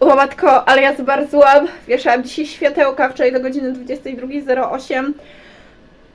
O matko, ale ja zbarzłam. Wieszałam dzisiaj światełka wczoraj do godziny 22.08.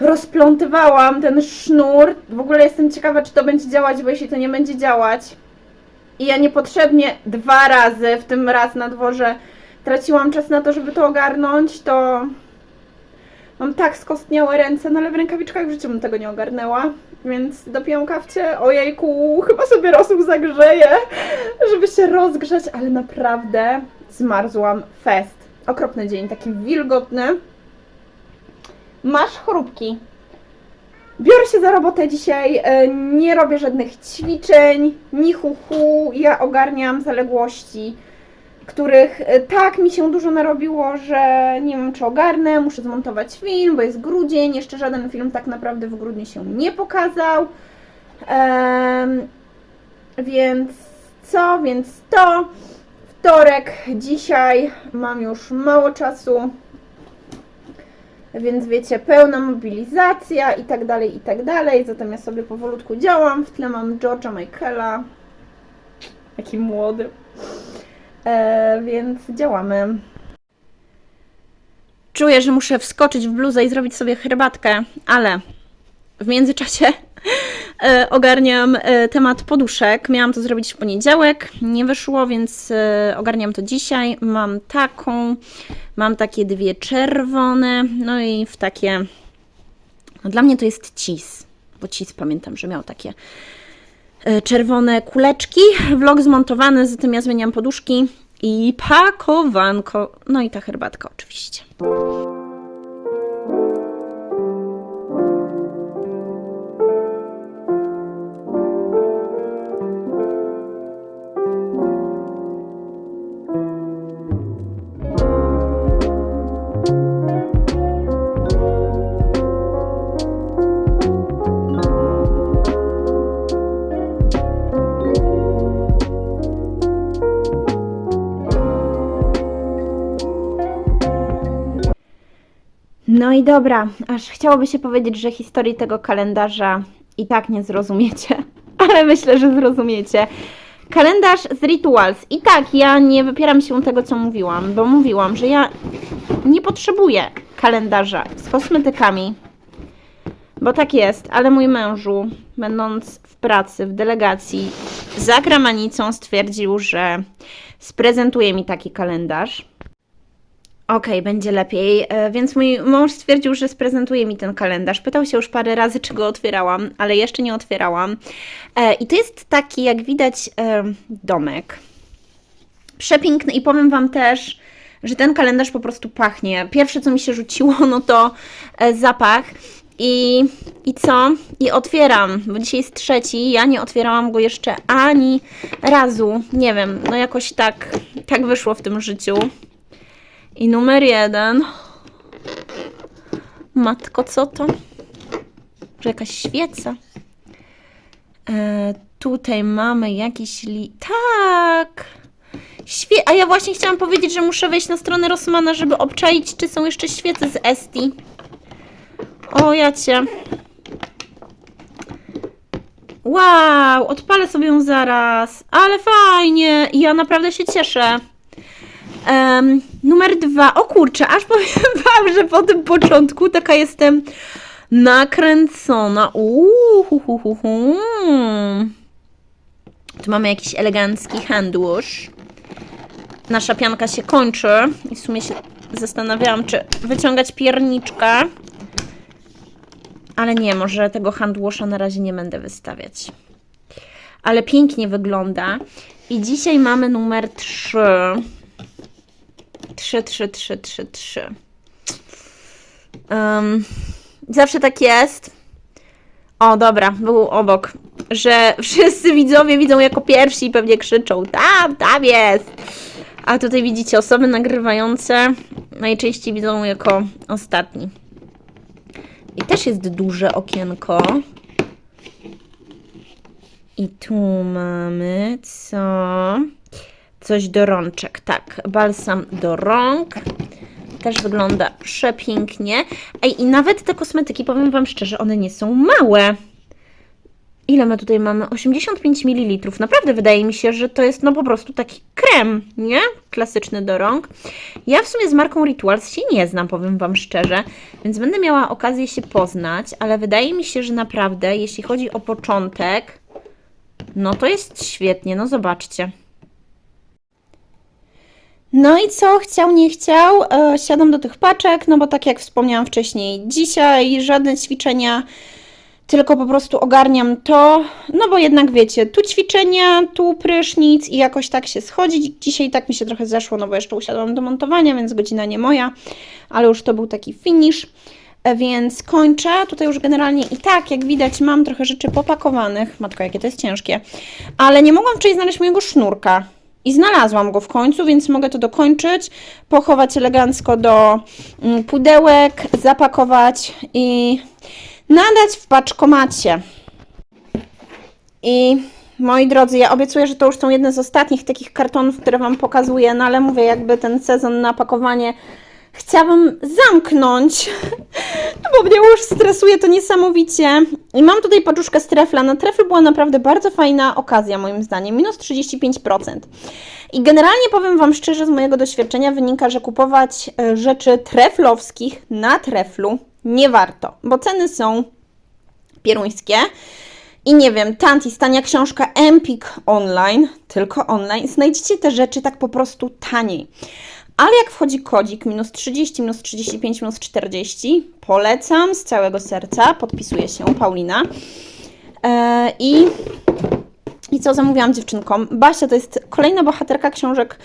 Rozplątywałam ten sznur. W ogóle jestem ciekawa, czy to będzie działać, bo jeśli to nie będzie działać i ja niepotrzebnie dwa razy, w tym raz na dworze, traciłam czas na to, żeby to ogarnąć, to mam tak skostniałe ręce, no ale w rękawiczkach w życiu bym tego nie ogarnęła. Więc dopiłam kawcie, ojejku, chyba sobie rosół zagrzeję, żeby się rozgrzać, ale naprawdę zmarzłam fest. Okropny dzień, taki wilgotny. Masz chorobki. Biorę się za robotę dzisiaj, e, nie robię żadnych ćwiczeń, ni hu hu, ja ogarniam zaległości, których e, tak mi się dużo narobiło, że nie wiem czy ogarnę, muszę zmontować film, bo jest grudzień, jeszcze żaden film tak naprawdę w grudniu się nie pokazał. Em, więc co? Więc to. Wtorek, dzisiaj mam już mało czasu, więc wiecie, pełna mobilizacja i tak dalej, i tak dalej. Zatem ja sobie powolutku działam. W tle mam George'a Michaela. Jaki młody. E, więc działamy. Czuję, że muszę wskoczyć w bluzę i zrobić sobie herbatkę, ale w międzyczasie e, ogarniam e, temat poduszek. Miałam to zrobić w poniedziałek, nie wyszło, więc ogarniam to dzisiaj. Mam taką, mam takie dwie czerwone, no i w takie. No dla mnie to jest cis, bo cis pamiętam, że miał takie czerwone kuleczki. Vlog zmontowany, zatem ja zmieniam poduszki i pakowanko. No i ta herbatka oczywiście. No i dobra, aż chciałoby się powiedzieć, że historii tego kalendarza i tak nie zrozumiecie, ale myślę, że zrozumiecie. Kalendarz z Rituals. I tak, ja nie wypieram się tego, co mówiłam, bo mówiłam, że ja nie potrzebuję kalendarza z kosmetykami, bo tak jest, ale mój mężu, będąc w pracy, w delegacji za granicą, stwierdził, że sprezentuje mi taki kalendarz. Okej, będzie lepiej. E, Więc mój mąż stwierdził, że sprezentuje mi ten kalendarz. Pytał się już parę razy, czy go otwierałam, ale jeszcze nie otwierałam. E, I to jest taki, jak widać, e, domek. Przepiękny i powiem Wam też, że ten kalendarz po prostu pachnie. Pierwsze, co mi się rzuciło, no to zapach. I, I co? I otwieram, bo dzisiaj jest trzeci. Ja nie otwierałam go jeszcze ani razu. Nie wiem, no jakoś tak, tak wyszło w tym życiu. I numer jeden. Matko, co to? Że jakaś świeca. E, tutaj mamy jakiś li... Tak! Świe... A ja właśnie chciałam powiedzieć, że muszę wejść na stronę Rossmana, żeby obczaić, czy są jeszcze świece z Esti. O, ja cię. Wow, odpalę sobie ją zaraz. Ale fajnie. Ja naprawdę się cieszę. Em, numer dwa. O kurczę, aż powiem wam, że po tym początku taka jestem nakręcona. Tu mamy jakiś elegancki handwash. Nasza pianka się kończy i w sumie się zastanawiałam, czy wyciągać pierniczkę. Ale nie, może tego handwasha na razie nie będę wystawiać. Ale pięknie wygląda. I dzisiaj mamy numer 3. 3, 3, 3, 3, 3. Um, zawsze tak jest. O, dobra, był obok. Że wszyscy widzowie widzą jako pierwsi i pewnie krzyczą: Tam, tam jest! A tutaj widzicie, osoby nagrywające najczęściej widzą jako ostatni. I też jest duże okienko. I tu mamy co? Coś do rączek, tak. Balsam do rąk. Też wygląda przepięknie. Ej, i nawet te kosmetyki, powiem Wam szczerze, one nie są małe. Ile my tutaj mamy? 85 ml. Naprawdę wydaje mi się, że to jest no po prostu taki krem, nie? Klasyczny do rąk. Ja w sumie z marką Rituals się nie znam, powiem Wam szczerze, więc będę miała okazję się poznać, ale wydaje mi się, że naprawdę, jeśli chodzi o początek, no to jest świetnie, no zobaczcie. No i co, chciał, nie chciał, e, siadam do tych paczek, no bo tak jak wspomniałam wcześniej, dzisiaj żadne ćwiczenia, tylko po prostu ogarniam to, no bo jednak wiecie, tu ćwiczenia, tu prysznic i jakoś tak się schodzi. Dzisiaj tak mi się trochę zeszło, no bo jeszcze usiadłam do montowania, więc godzina nie moja, ale już to był taki finish. E, Więc kończę. Tutaj już generalnie i tak, jak widać, mam trochę rzeczy popakowanych. Matko, jakie to jest ciężkie. Ale nie mogłam wcześniej znaleźć mojego sznurka. I znalazłam go w końcu, więc mogę to dokończyć, pochować elegancko do mm, pudełek, zapakować i nadać w paczkomacie. I moi drodzy, ja obiecuję, że to już są jedne z ostatnich takich kartonów, które Wam pokazuję, no ale mówię, jakby ten sezon na pakowanie chciałabym zamknąć, no bo mnie już stresuje to niesamowicie. I mam tutaj paczuszkę z trefla. Na trefl była naprawdę bardzo fajna okazja, moim zdaniem, minus 35%. I generalnie powiem Wam szczerze, z mojego doświadczenia wynika, że kupować e, rzeczy treflowskich na treflu nie warto, bo ceny są pieruńskie. I nie wiem, Tanti, stania książka Empik online, tylko online, znajdziecie te rzeczy tak po prostu taniej. Ale jak wchodzi kodzik minus 30, minus 35, minus 40, polecam z całego serca, podpisuje się Paulina. E, I i co zamówiłam dziewczynkom? Basia to jest kolejna bohaterka książek,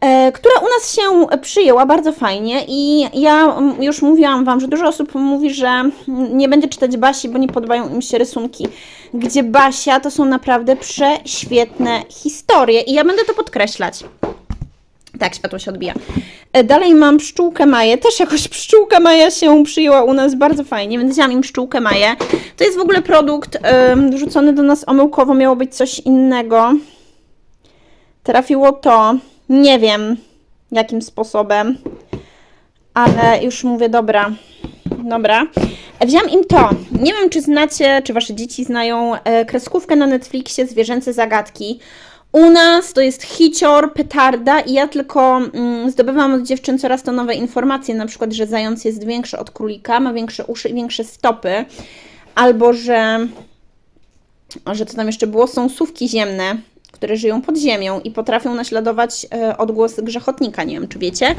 e, która u nas się przyjęła bardzo fajnie i ja już mówiłam Wam, że dużo osób mówi, że nie będzie czytać Basi, bo nie podobają im się rysunki, gdzie Basia to są naprawdę prześwietne historie i ja będę to podkreślać. Tak, światło się odbija. E, Dalej mam pszczółkę Maję. Też jakoś pszczółka Maja się przyjęła u nas bardzo fajnie, więc wzięłam im pszczółkę Maję. To jest w ogóle produkt ym, wrzucony do nas omyłkowo, miało być coś innego. Trafiło to, nie wiem jakim sposobem, ale już mówię, dobra, dobra. E, Wziąłam im to. Nie wiem, czy znacie, czy wasze dzieci znają e, kreskówkę na Netflixie Zwierzęce Zagadki. U nas to jest hicior, petarda i ja tylko mm, zdobywam od dziewczyn coraz to nowe informacje, na przykład, że zając jest większy od królika, ma większe uszy i większe stopy, albo że, że co tam jeszcze było, są sówki ziemne, które żyją pod ziemią i potrafią naśladować e, odgłos grzechotnika, nie wiem, czy wiecie.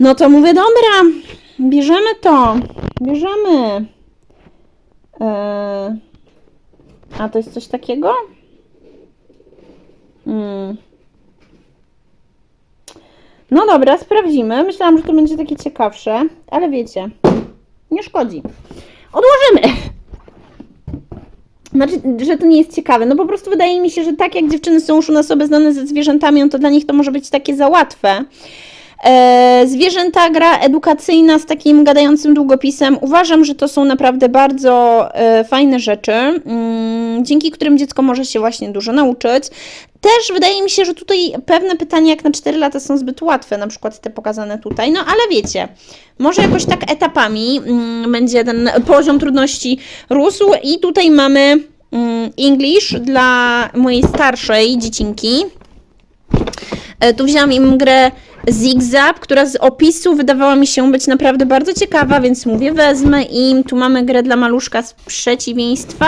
No to mówię, dobra, bierzemy to, bierzemy. E, a to jest coś takiego? Hmm. No dobra, sprawdzimy. Myślałam, że to będzie takie ciekawsze, ale wiecie, nie szkodzi. Odłożymy. Znaczy, że to nie jest ciekawe. No po prostu wydaje mi się, że tak jak dziewczyny są już u nas obeznane ze zwierzętami, no to dla nich to może być takie za łatwe. E, zwierzęta, gra edukacyjna z takim gadającym długopisem. Uważam, że to są naprawdę bardzo e, fajne rzeczy, mm, dzięki którym dziecko może się właśnie dużo nauczyć. Też wydaje mi się, że tutaj pewne pytania jak na 4 lata są zbyt łatwe, na przykład te pokazane tutaj, no ale wiecie, może jakoś tak etapami mm, będzie ten poziom trudności rósł i tutaj mamy mm, English dla mojej starszej dziecinki. E, Tu wzięłam im grę Zigzag, która z opisu wydawała mi się być naprawdę bardzo ciekawa, więc mówię, wezmę im. Tu mamy grę dla maluszka z przeciwieństwa,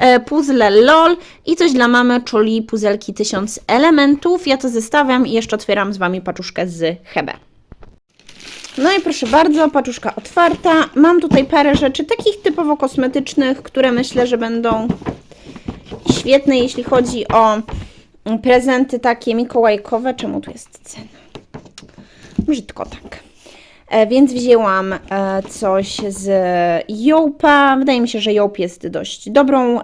e, puzzle LOL i coś dla mamy, czyli puzelki 1000 elementów. Ja to zestawiam i jeszcze otwieram z Wami paczuszkę z Hebe. No i proszę bardzo, paczuszka otwarta. Mam tutaj parę rzeczy takich typowo kosmetycznych, które myślę, że będą świetne, jeśli chodzi o prezenty takie mikołajkowe. Czemu tu jest cena? Brzydko tak. E, Więc wzięłam e, coś z Jołpa. Wydaje mi się, że Jołp jest dość dobrą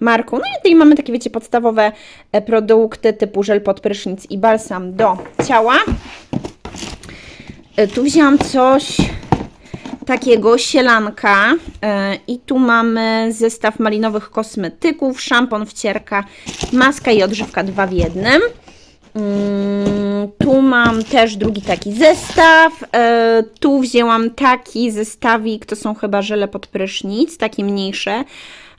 marką. No i tutaj mamy takie, wiecie, podstawowe e, produkty typu żel pod prysznic i balsam do ciała. Tu wzięłam coś takiego sielanka i tu mamy zestaw malinowych kosmetyków, szampon, wcierka, maska i odżywka dwa w jednym. Tu mam też drugi taki zestaw. E, Tu wzięłam taki zestawik, to są chyba żele pod prysznic, takie mniejsze,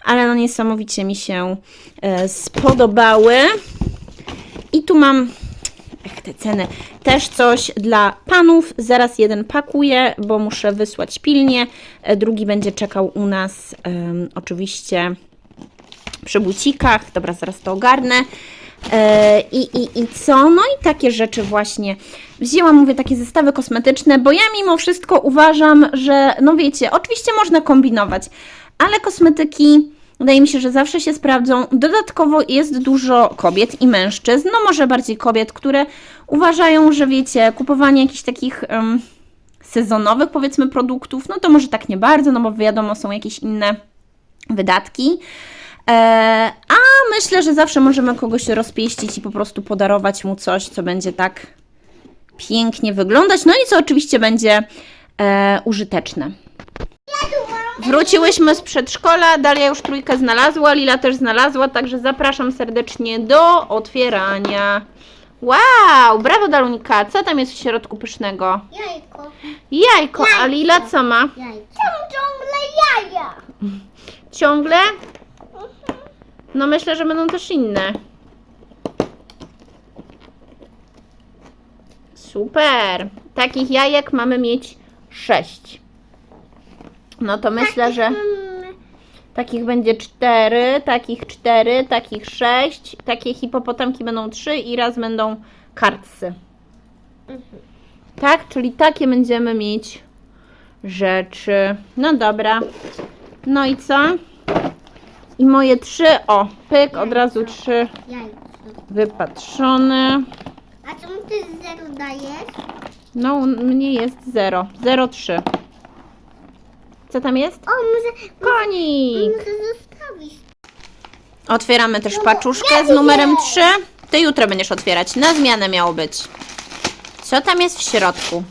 ale no niesamowicie mi się e, spodobały. I tu mam, ech te ceny, też coś dla panów. Zaraz jeden pakuję, bo muszę wysłać pilnie. E, Drugi będzie czekał u nas oczywiście przy bucikach. Dobra, zaraz to ogarnę. E, I, i, I co? No i takie rzeczy właśnie. Wzięłam, mówię, takie zestawy kosmetyczne, bo ja mimo wszystko uważam, że, no wiecie, oczywiście można kombinować, ale kosmetyki wydaje mi się, że zawsze się sprawdzą. Dodatkowo jest dużo kobiet i mężczyzn, no może bardziej kobiet, które uważają, że wiecie, kupowanie jakichś takich em, sezonowych, powiedzmy, produktów, no to może tak nie bardzo, no bo wiadomo, są jakieś inne wydatki. E, a myślę, że zawsze możemy kogoś rozpieścić i po prostu podarować mu coś, co będzie tak pięknie wyglądać. No i co oczywiście będzie e, użyteczne. Wróciłyśmy z przedszkola, Dalia już trójkę znalazła, Lila też znalazła, także zapraszam serdecznie do otwierania. Wow, brawo Dalunika, co tam jest w środku pysznego? Jajko. Jajko, a Lila co ma? Jajko. Ciągle jaja. Ciągle? No myślę, że będą też inne. Super. Takich jajek mamy mieć sześć. No to myślę, że takich będzie cztery, takich cztery, takich sześć, takie hipopotamki będą trzy i raz będą kartsy. Tak, czyli takie będziemy mieć rzeczy. No dobra. No i co? I moje trzy, o, pyk, od razu trzy Jajko. wypatrzone. A czemu ty z zero dajesz? No, u mnie jest 0, 0,3. Co tam jest? O, muszę, Konik! muszę zostawić. Otwieramy też paczuszkę z numerem 3. Ty jutro będziesz otwierać. Na zmianę miało być. Co tam jest w środku?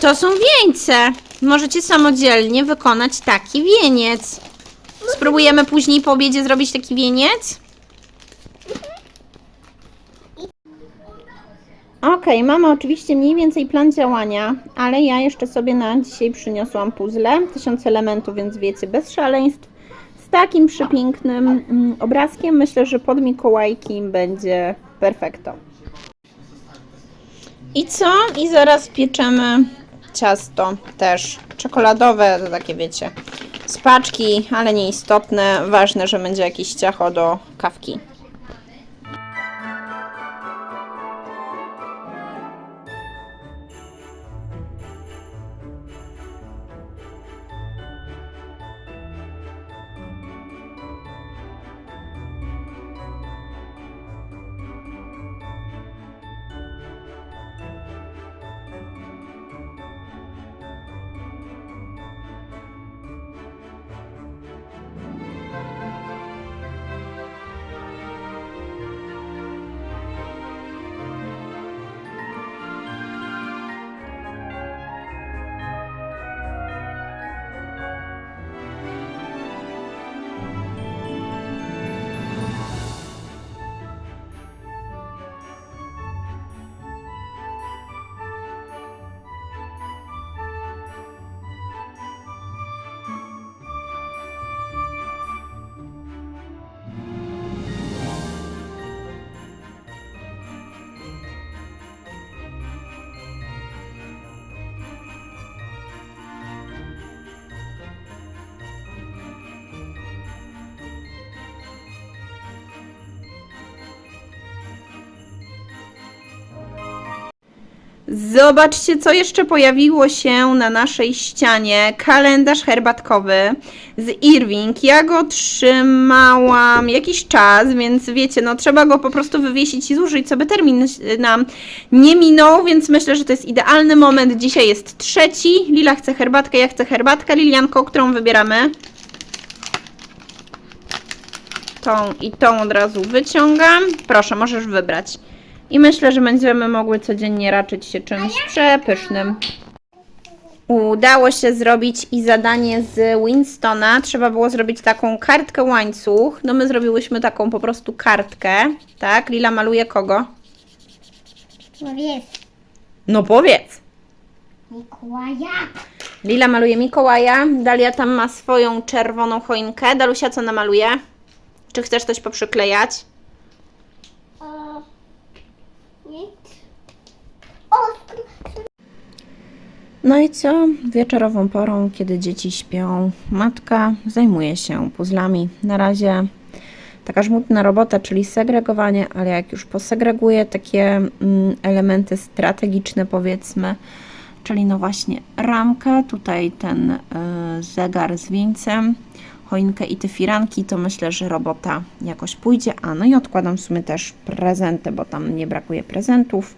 To są wieńce. Możecie samodzielnie wykonać taki wieniec. Spróbujemy później po obiedzie zrobić taki wieniec? Okej, mamy oczywiście mniej więcej plan działania, ale ja jeszcze sobie na dzisiaj przyniosłam puzzle. Tysiąc elementów, więc wiecie, bez szaleństw. Z takim przepięknym mm, obrazkiem myślę, że pod Mikołajki będzie perfekto. I co? I zaraz pieczemy ciasto też czekoladowe, to takie wiecie, z paczki, ale nieistotne. Ważne, że będzie jakieś ciacho do kawki. Zobaczcie, co jeszcze pojawiło się na naszej ścianie. Kalendarz herbatkowy z Irving. Ja go trzymałam jakiś czas, więc wiecie, no trzeba go po prostu wywiesić i zużyć, co by termin nam nie minął, więc myślę, że to jest idealny moment. Dzisiaj jest trzeci. Lila chce herbatkę, ja chcę herbatkę. Lilianko, którą wybieramy? Tą i tą od razu wyciągam. Proszę, możesz wybrać. I myślę, że będziemy mogły codziennie raczyć się czymś przepysznym. Udało się zrobić i zadanie z Winstona. Trzeba było zrobić taką kartkę łańcuch. No my zrobiłyśmy taką po prostu kartkę, tak? Lila maluje kogo? Powiedz, No powiedz. Mikołaja. Lila maluje Mikołaja, Dalia tam ma swoją czerwoną choinkę. Dalusia co namaluje? Czy chcesz coś poprzyklejać? O, nic. No i co? Wieczorową porą, kiedy dzieci śpią, matka zajmuje się puzzlami. Na razie taka żmudna robota, czyli segregowanie, ale jak już posegreguję takie mm, elementy strategiczne, powiedzmy, czyli no właśnie ramkę, tutaj ten y, zegar z wieńcem, choinkę i te firanki, to myślę, że robota jakoś pójdzie. A no i odkładam w sumie też prezenty, bo tam nie brakuje prezentów,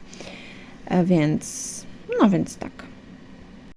więc no więc tak.